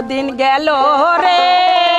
দিন গেল রে?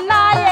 Anaya.